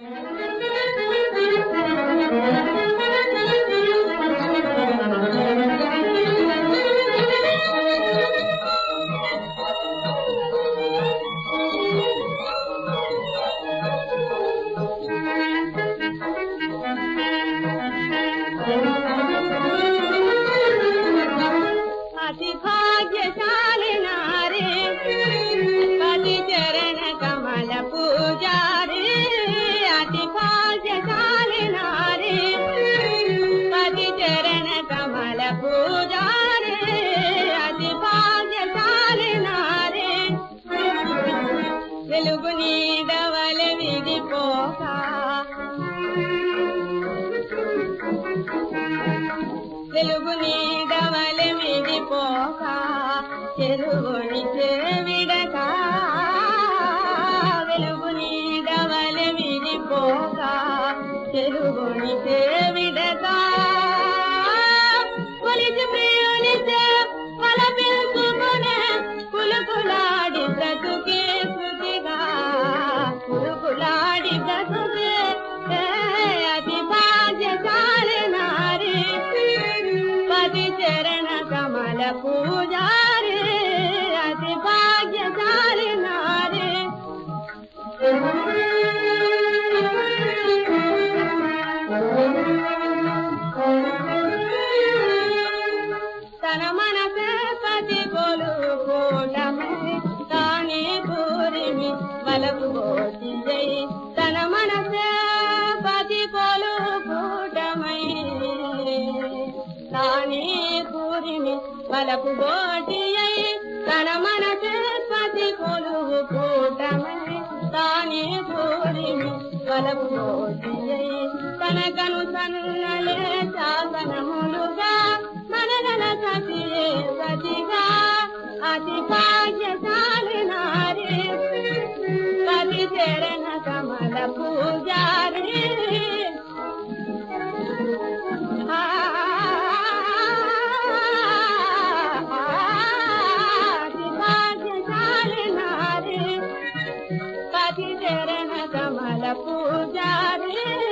అతి వెలుగు నీడవల విడిపోక. వెలుగు నీడవల విడిపోక. చెరువుని చెవిడక వెలుగు నీడవల విడిపోక. చెరువుని చెవిడక పూజారి అతి భాగ్యశాలి నారి తన మనసే పతి కొలు కోటమై తానే పూరిమి బలపు కోటి జై తన మనసే పతి కొలు కూటమై తానే పూరిమి బలపు కోటి అయి తన మనసే పతి కొలువు కూటమై తానే పూరిమి బలపు కోటి అయి తనకను సన్నలే శాసనములుగా మనగల సతియే సతిగా అతి భాగ్యశాలి నారి. పతి చరణ కమల పూజారి. నారి పతి చరణ కమల పూజారి